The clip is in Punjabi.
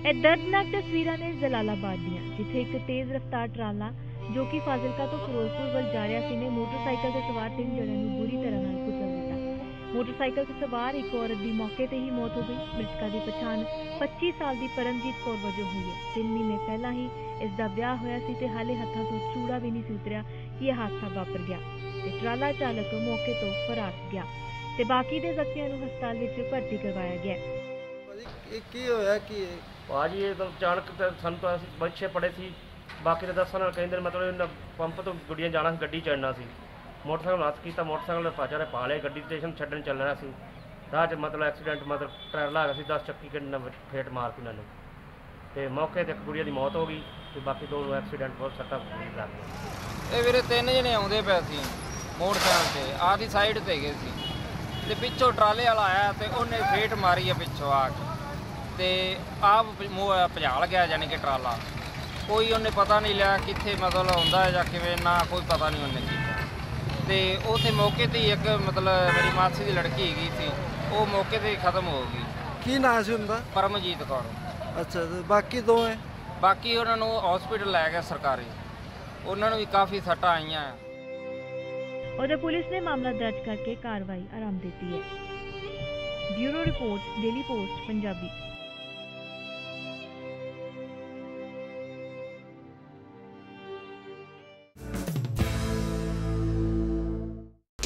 ਇਹ ਦਰਦਨਾਕ ਤਸਵੀਰਾਂ ਨੇ ਜਲਾਲਾਬਾਦ ਦੀਆਂ, ਜਿੱਥੇ ਇੱਕ ਤੇਜ਼ ਰਫ਼ਤਾਰ ਟਰਾਲਾ ਜੋ ਕਿ ਫਾਜ਼ਿਲਕਾ ਤੋਂ ਫਿਰੋਜ਼ਪੁਰ ਵੱਲ ਜਾ ਰਿਹਾ ਸੀ, ਨੇ ਮੋਟਰਸਾਈਕਲ ਤੇ ਸਵਾਰ ਤਿੰਨ ਜਣਿਆਂ ਨੂੰ ਬੁਰੀ ਤਰ੍ਹਾਂ ਨਾਲ ਕੁਚਲ ਦਿੱਤਾ। ਮੋਟਰਸਾਈਕਲ ਤੇ ਸਵਾਰ ਇੱਕ ਔਰਤ ਦੀ ਮੌਕੇ ਤੇ ਹੀ ਮੌਤ ਹੋ ਗਈ। ਮ੍ਰਿਤਕਾ ਦੀ ਪਛਾਣ 25 ਸਾਲ ਦੀ ਪਰਮਜੀਤ ਕੌਰ ਵਜੋਂ ਹੋਈ ਹੈ। ਤਿੰਨ ਮਹੀਨੇ ਪਹਿਲਾਂ ਹੀ ਇਸ ਦਾ ਵਿਆਹ ਹੋਇਆ ਸੀ ਤੇ ਹਾਲੇ ਹੱਥਾਂ ਤੋਂ ਚੂੜਾ ਵੀ ਨਹੀਂ ਸੀ ਉਤਰਿਆ ਕਿ ਇਹ ਹਾਦਸਾ ਵਾਪਰ ਗਿਆ ਤੇ ਟਰਾਲਾ ਚਾਲਕ ਮੌਕੇ ਤੋਂ ਫਰਾਰ ਗਿਆ ਤੇ ਬਾਕੀ ਦੇ ਜ਼ਖਮੀਆਂ ਨੂੰ ਹਸਪਤਾਲ ਵਿੱਚ ਭਰਤੀ ਕਰਵਾਇਆ ਗਿਆ। ਇਹ ਕੀ ਹੋਇਆ ਕੀ ਇਹ? ਭਾਜੀ ਇਹ ਤਾਂ ਅਚਾਨਕ ਤੇ ਸਾਨੂੰ ਤਾਂ ਅਸੀਂ ਬੱਚੇ ਪੜੇ ਸੀ। ਬਾਕੀ ਦੇ ਦੱਸਣ ਨਾਲ ਕਹਿੰਦੇ ਨੇ ਮਤਲਬ ਇਹਨਾਂ ਪੰਪ ਤੋਂ ਗੁੱਡੀਆਂ ਜਾਣਾ ਸੀ ਗੱਡੀ ਚੜਨਾ ਸੀ। ਮੋਟਰਸਾਈਕਲ ਹੱਥ ਕੀਤਾ ਮੋਟਰਸਾਈਕਲ ਦੇ ਪਾਚਾ ਨੇ ਪਾ ਲਏ ਗੱਡੀ ਸਟੇਸ਼ਨ ਛੱਡਣ ਚੱਲਣਾ ਸੀ। ਰਾਹ 'ਚ ਮਤਲਬ ਐਕਸੀਡੈਂਟ ਮਤਲਬ ਟਾਇਰ ਲਾ ਗਿਆ ਸੀ 10 ਚੱਕੀ ਨਾਲ ਫੇਟ ਮਾਰਤੀ ਉਹਨਾਂ ਨੇ। ਤੇ ਮੌਕੇ ਤੇ ਇੱਕ ਗੁੜੀਆ ਦੀ ਮੌਤ ਹੋ ਗਈ ਤੇ ਬਾਕੀ ਦੋ ਨੂੰ ਐਕਸੀਡੈਂਟ ਬਹੁਤ ਸੱਟਾਂ ਲੱਗ ਗਈਆਂ ਇਹ ਵੀਰੇ ਤਿੰਨ ਜਣੇ ਆਉਂਦੇ ਪਏ ਸੀ ਮੋਟਰਸਾਈਕਲ ਤੇ ਆਹ ਦੀ ਸਾਈਡ ਤੇ ਗਏ ਸੀ। ਤੇ ਪਿੱਛੋਂ ਟਰਾਲੇ ਵਾਲਾ ਆਇਆ ਤੇ ਉਹਨੇ ਫੇਟ ਮਾਰੀ ਆ ਪਿੱਛੋਂ ਆ ਕੇ। ਤੇ ਆਪ ਭਜਾਲ ਗਿਆ ਯਾਨੀ ਕਿ ਟਰਾਲਾ। ਕੋਈ ਉਹਨੇ ਪਤਾ ਨਹੀਂ ਲਿਆ ਕਿੱਥੇ ਮਤਲਬ ਹੁੰਦਾ ਹੈ ਜਾਂ ਕਿਵੇਂ ਨਾ ਕੋਈ ਪਤਾ ਨਹੀਂ ਉਹਨੇ ਕੀਤਾ। ਤੇ ਉਥੇ ਮੌਕੇ ਤੇ ਹੀ ਇੱਕ ਮਤਲਬ ਮੇਰੀ ਮਾਸੀ ਦੀ ਲੜਕੀ ਹੈਗੀ ਸੀ ਉਹ ਮੌਕੇ ਤੇ ਹੀ ਖਤਮ ਹੋ ਗਈ। ਕੀ ਨਾਂ ਸੀ ਹੁੰਦਾ ਪਰਮਜੀਤ ਕੌਰ। ਅੱਛਾ ਤੇ ਬਾਕੀ ਦੋ ਹੈ ਬਾਕੀ ਉਹਨਾਂ ਨੂੰ ਹਸਪੀਟਲ ਲੈ ਗਏ ਸਰਕਾਰੀ। ਉਹਨਾਂ ਨੂੰ ਵੀ ਕਾਫੀ ਸੱਟਾਂ ਆਈਆਂ। ਉਹਦੇ ਪੁਲਿਸ ਨੇ ਮਾਮਲਾ ਦਰਜ ਕਰਕੇ ਕਾਰਵਾਈ ਆਰੰਭ ਦਿੱਤੀ ਹੈ। Bureau report daily post Punjabi.